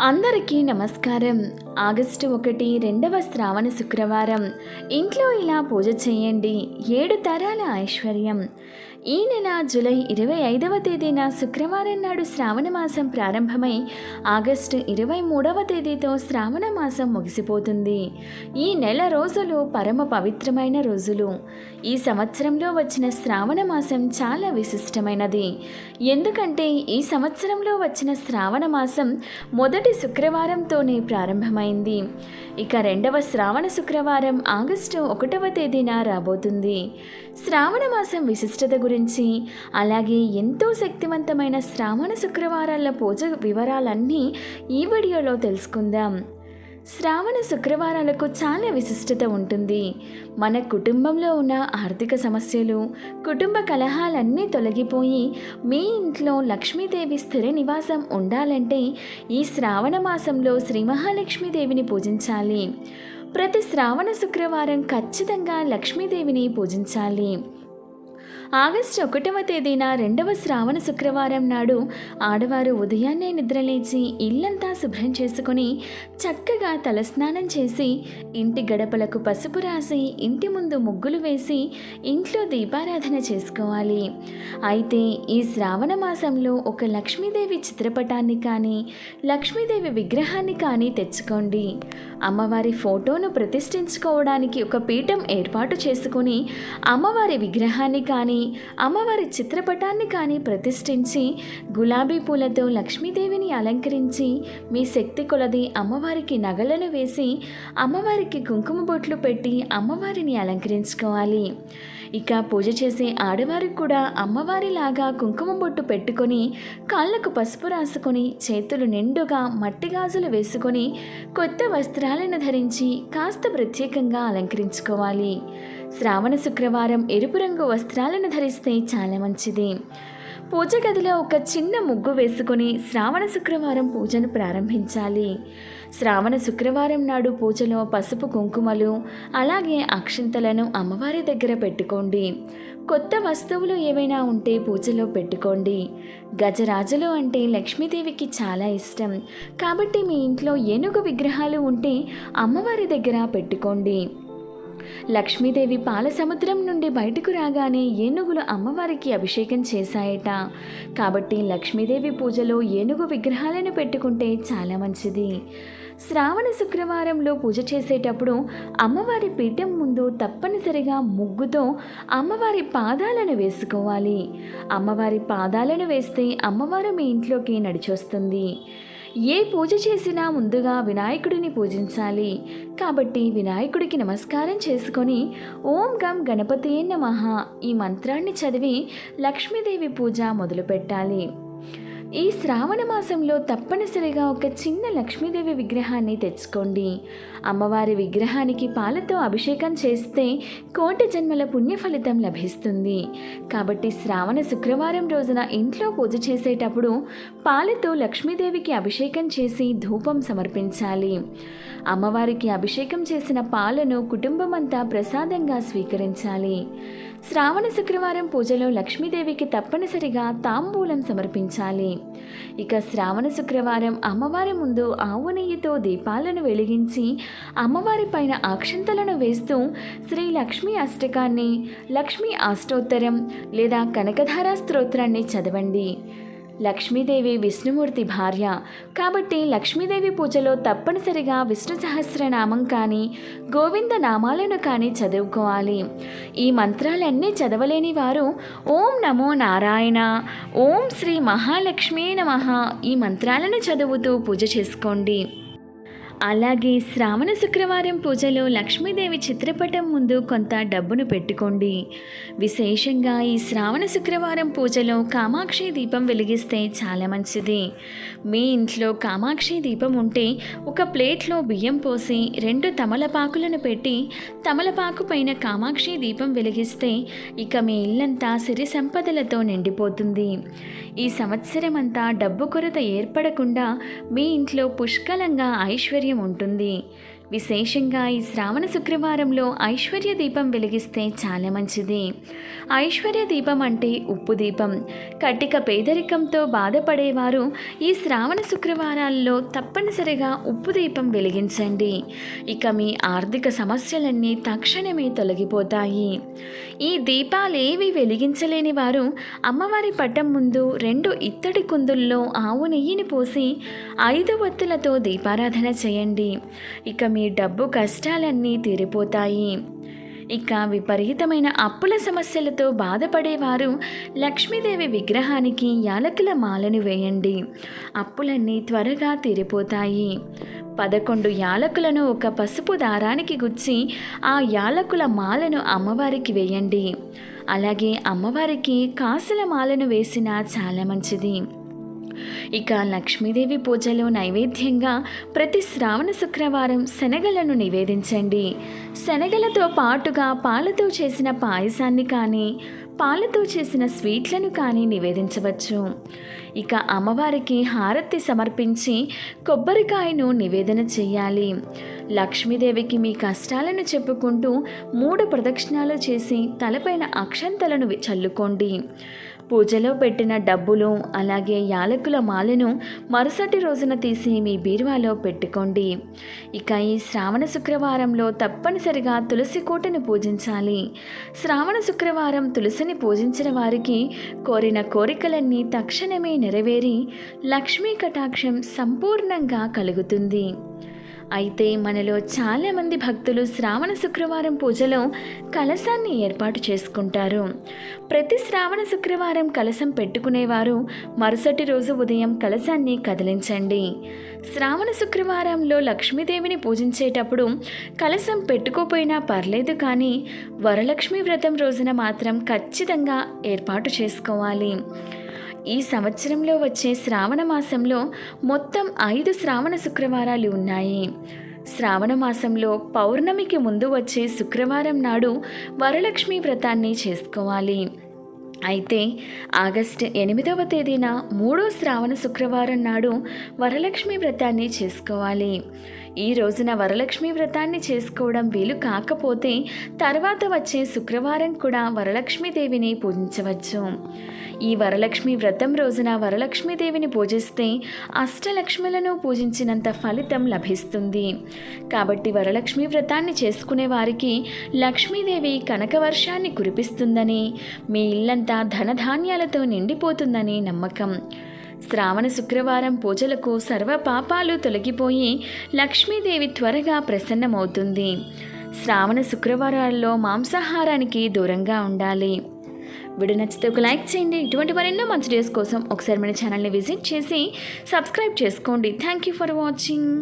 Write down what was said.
అందరికీ నమస్కారం. ఆగస్టు ఒకటి రెండవ శ్రావణ శుక్రవారం. ఇంట్లో ఇలా పూజ చేయండి. ఏడు తరాల ఐశ్వర్యం. ఈ నెల జూలై ఇరవై ఐదవ తేదీన శుక్రవారం నాడు శ్రావణ మాసం ప్రారంభమై ఆగస్టు ఇరవై మూడవ తేదీతో శ్రావణ మాసం ముగిసిపోతుంది. ఈ నెల రోజులు పరమ పవిత్రమైన రోజులు. ఈ సంవత్సరంలో వచ్చిన శ్రావణ మాసం చాలా విశిష్టమైనది. ఎందుకంటే ఈ సంవత్సరంలో వచ్చిన శ్రావణ మాసం మొదటి శుక్రవారంతోనే ప్రారంభమైంది. ఇక రెండవ శ్రావణ శుక్రవారం ఆగస్టు ఒకటవ తేదీన రాబోతుంది. శ్రావణ మాసం విశిష్టత గురించి అలాగే ఎంతో శక్తివంతమైన శ్రావణ శుక్రవారాల పూజ వివరాలన్నీ ఈ వీడియోలో తెలుసుకుందాం. శ్రావణ శుక్రవారాలకు చాలా విశిష్టత ఉంటుంది. మన కుటుంబంలో ఉన్న ఆర్థిక సమస్యలు కుటుంబ కలహాలన్నీ తొలగిపోయి మీ ఇంట్లో లక్ష్మీదేవి స్థిర నివాసం ఉండాలంటే ఈ శ్రావణ మాసంలో శ్రీ మహాలక్ష్మీదేవిని పూజించాలి. ప్రతి శ్రావణ శుక్రవారం ఖచ్చితంగా లక్ష్మీదేవిని పూజించాలి. ఆగస్టు ఒకటవ తేదీన రెండవ శ్రావణ శుక్రవారం నాడు ఆడవారు ఉదయాన్నే నిద్రలేచి ఇల్లంతా శుభ్రం చేసుకొని చక్కగా తలస్నానం చేసి ఇంటి గడపలకు పసుపు రాసి ఇంటి ముందు ముగ్గులు వేసి ఇంట్లో దీపారాధన చేసుకోవాలి. అయితే ఈ శ్రావణ మాసంలో ఒక లక్ష్మీదేవి చిత్రపటాన్ని కానీ లక్ష్మీదేవి విగ్రహాన్ని కానీ తెచ్చుకోండి. అమ్మవారి ఫోటోను ప్రతిష్ఠించుకోవడానికి ఒక పీఠం ఏర్పాటు చేసుకుని అమ్మవారి విగ్రహాన్ని కానీ అమ్మవారి చిత్రపటాన్ని కానీ ప్రతిష్ఠించి గులాబీ పూలతో లక్ష్మీదేవిని అలంకరించి మీ శక్తి కొలది అమ్మవారికి నగలను వేసి అమ్మవారికి కుంకుమ బొట్లు పెట్టి అమ్మవారిని అలంకరించుకోవాలి. ఇక పూజ చేసే ఆడవారికి కూడా అమ్మవారిలాగా కుంకుమ బొట్టు పెట్టుకొని కాళ్ళకు పసుపు రాసుకొని చేతులు నిండుగా మట్టి గాజులు వేసుకొని కొత్త వస్త్రాలను ధరించి కాస్త ప్రత్యేకంగా అలంకరించుకోవాలి. శ్రావణ శుక్రవారం ఎరుపు రంగు వస్త్రాలను ధరిస్తే చాలా మంచిది. పూజ గదిలో ఒక చిన్న ముగ్గు వేసుకొని శ్రావణ శుక్రవారం పూజను ప్రారంభించాలి. శ్రావణ శుక్రవారం నాడు పూజలో పసుపు కుంకుమలు అలాగే అక్షింతలను అమ్మవారి దగ్గర పెట్టుకోండి. కొత్త వస్తువులు ఏవైనా ఉంటే పూజలో పెట్టుకోండి. గజరాజులు అంటే లక్ష్మీదేవికి చాలా ఇష్టం. కాబట్టి మీ ఇంట్లో ఏనుగు విగ్రహాలు ఉంటే అమ్మవారి దగ్గర పెట్టుకోండి. లక్ష్మీదేవి పాల సముద్రం నుండి బయటకు రాగానే ఏనుగులు అమ్మవారికి అభిషేకం చేశాయట. కాబట్టి లక్ష్మీదేవి పూజలో ఏనుగు విగ్రహాలను పెట్టుకుంటే చాలా మంచిది. శ్రావణ శుక్రవారంలో పూజ చేసేటప్పుడు అమ్మవారి పీఠం ముందు తప్పనిసరిగా ముగ్గుతో అమ్మవారి పాదాలను వేసుకోవాలి. అమ్మవారి పాదాలను వేస్తే అమ్మవారు మీ ఇంట్లోకి నడిచొస్తుంది. ఏ పూజ చేసినా ముందుగా వినాయకుడిని పూజించాలి. కాబట్టి వినాయకుడికి నమస్కారం చేసుకొని ఓం గం గణపతి నమః ఈ మంత్రాన్ని చదివి లక్ష్మీదేవి పూజ మొదలుపెట్టాలి. ఈ శ్రావణ మాసంలో తప్పనిసరిగా ఒక చిన్న లక్ష్మీదేవి విగ్రహాన్ని తెచ్చుకోండి. అమ్మవారి విగ్రహానికి పాలతో అభిషేకం చేస్తే కోటి జన్మల పుణ్య ఫలితం లభిస్తుంది. కాబట్టి శ్రావణ శుక్రవారం రోజున ఇంట్లో పూజ చేసేటప్పుడు పాలతో లక్ష్మీదేవికి అభిషేకం చేసి ధూపం సమర్పించాలి. అమ్మవారికి అభిషేకం చేసిన పాలను కుటుంబమంతా ప్రసాదంగా స్వీకరించాలి. శ్రావణ శుక్రవారం పూజలో లక్ష్మీదేవికి తప్పనిసరిగా తాంబూలం సమర్పించాలి. ఇక శ్రావణ శుక్రవారం అమ్మవారి ముందు ఆవు నెయ్యితో దీపాలను వెలిగించి అమ్మవారి పైన అక్షంతలను వేస్తూ శ్రీ లక్ష్మీ అష్టకాన్ని లక్ష్మీ అష్టోత్తరం లేదా కనకధారా స్తోత్రాన్ని చదవండి. లక్ష్మీదేవి విష్ణుమూర్తి భార్య. కాబట్టి లక్ష్మీదేవి పూజలో తప్పనిసరిగా విష్ణు సహస్రనామం కానీ గోవింద నామాలను కానీ చదువుకోవాలి. ఈ మంత్రాలన్నీ చదవలేని వారు ఓం నమో నారాయణ ఓం శ్రీ మహాలక్ష్మీ నమ ఈ మంత్రాలను చదువుతూ పూజ చేసుకోండి. అలాగే శ్రావణ శుక్రవారం పూజలో లక్ష్మీదేవి చిత్రపటం ముందు కొంత డబ్బును పెట్టుకోండి. విశేషంగా ఈ శ్రావణ శుక్రవారం పూజలో కామాక్షి దీపం వెలిగిస్తే చాలా మంచిది. మీ ఇంట్లో కామాక్షి దీపం ఉంటే ఒక ప్లేట్లో బియ్యం పోసి రెండు తమలపాకులను పెట్టి తమలపాకు పైన కామాక్షి దీపం వెలిగిస్తే ఇక మీ ఇల్లంతా సిరి సంపదలతో నిండిపోతుంది. ఈ సంవత్సరం అంతా డబ్బు కొరత ఏర్పడకుండా మీ ఇంట్లో పుష్కలంగా ఐశ్వర్య ఉంటుంది. విశేషంగా ఈ శ్రావణ శుక్రవారంలో ఐశ్వర్య దీపం వెలిగిస్తే చాలా మంచిది. ఐశ్వర్య దీపం అంటే ఉప్పు దీపం. కటిక పేదరికంతో బాధపడేవారు ఈ శ్రావణ శుక్రవారాల్లో తప్పనిసరిగా ఉప్పు దీపం వెలిగించండి. ఇక మీ ఆర్థిక సమస్యలన్నీ తక్షణమే తొలగిపోతాయి. ఈ దీపాలేవి వెలిగించలేని వారు అమ్మవారి పట్టం ముందు రెండు ఇత్తడి కుందుల్లో ఆవు నెయ్యిని పోసి ఐదు వత్తులతో దీపారాధన చేయండి. ఇక మీ డబ్బు కష్టాలన్నీ తీరిపోతాయి. ఇక విపరీతమైన అప్పుల సమస్యలతో బాధపడేవారు లక్ష్మీదేవి విగ్రహానికి యాలకుల మాలను వేయండి. అప్పులన్నీ త్వరగా తీరిపోతాయి. పదకొండు యాలకులను ఒక పసుపు దారానికి గుచ్చి ఆ యాలకుల మాలను అమ్మవారికి వేయండి. అలాగే అమ్మవారికి కాసుల మాలను వేసినా చాలా మంచిది. ఇక లక్ష్మీదేవి పూజలో నైవేద్యంగా ప్రతి శ్రావణ శుక్రవారం శనగలను నివేదించండి. శనగలతో పాటుగా పాలతో చేసిన పాయసాన్ని కానీ పాలతో చేసిన స్వీట్లను కానీ నివేదించవచ్చు. ఇక అమ్మవారికి హారతి సమర్పించి కొబ్బరికాయను నివేదన చేయాలి. లక్ష్మీదేవికి మీ కష్టాలను చెప్పుకుంటూ మూడు ప్రదక్షిణాలు చేసి తలపైన అక్షంతలను చల్లుకోండి. పూజలో పెట్టిన డబ్బులు అలాగే యాలకుల మాలను మరుసటి రోజున తీసి మీ బీరువాలో పెట్టుకోండి. ఇక ఈ శ్రావణ శుక్రవారంలో తప్పనిసరిగా తులసి కోటను పూజించాలి. శ్రావణ శుక్రవారం తులసిని పూజించిన వారికి కోరిన కోరికలన్నీ తక్షణమే నెరవేరి లక్ష్మీ కటాక్షం సంపూర్ణంగా కలుగుతుంది. అయితే మనలో చాలామంది భక్తులు శ్రావణ శుక్రవారం పూజలో కలశాన్ని ఏర్పాటు చేసుకుంటారు. ప్రతి శ్రావణ శుక్రవారం కలశం పెట్టుకునేవారు. మరుసటి రోజు ఉదయం కలశాన్ని కదిలించండి. శ్రావణ శుక్రవారంలో లక్ష్మీదేవిని పూజించేటప్పుడు కలశం పెట్టుకోపోయినా పర్లేదు కానీ వరలక్ష్మి వ్రతం రోజున మాత్రం ఖచ్చితంగా ఏర్పాటు చేసుకోవాలి. ఈ సంవత్సరంలో వచ్చే శ్రావణ మాసంలో మొత్తం ఐదు శ్రావణ శుక్రవారాలు ఉన్నాయి. శ్రావణ మాసంలో పౌర్ణమికి ముందు వచ్చే శుక్రవారం నాడు వరలక్ష్మి వ్రతాన్ని చేసుకోవాలి. అయితే ఆగస్టు ఎనిమిదవ తేదీన మూడో శ్రావణ శుక్రవారం నాడు వరలక్ష్మి వ్రతాన్ని చేసుకోవాలి. ఈ రోజున వరలక్ష్మి వ్రతాన్ని చేసుకోవడం వీలు కాకపోతే తర్వాత వచ్చే శుక్రవారం కూడా వరలక్ష్మీదేవిని పూజించవచ్చు. ఈ వరలక్ష్మి వ్రతం రోజున వరలక్ష్మీదేవిని పూజిస్తే అష్టలక్ష్ములను పూజించినంత ఫలితం లభిస్తుంది. కాబట్టి వరలక్ష్మి వ్రతాన్ని చేసుకునే వారికి లక్ష్మీదేవి కనకవర్షాన్ని కురిపిస్తుందని మీ ఇల్లంతా ధనధాన్యాలతో నిండిపోతుందని నమ్మకం. శ్రావణ శుక్రవారం పూజలకు సర్వ పాపాలు తొలగిపోయి లక్ష్మీదేవి త్వరగా ప్రసన్నమవుతుంది. శ్రావణ శుక్రవారాల్లో మాంసాహారానికి దూరంగా ఉండాలి. వీడియో నచ్చితే ఒక లైక్ చేయండి. ఇటువంటి మరెన్నో మంచి డేస్ కోసం ఒకసారి మన ఛానల్ని విజిట్ చేసి సబ్స్క్రైబ్ చేసుకోండి. Thank you for watching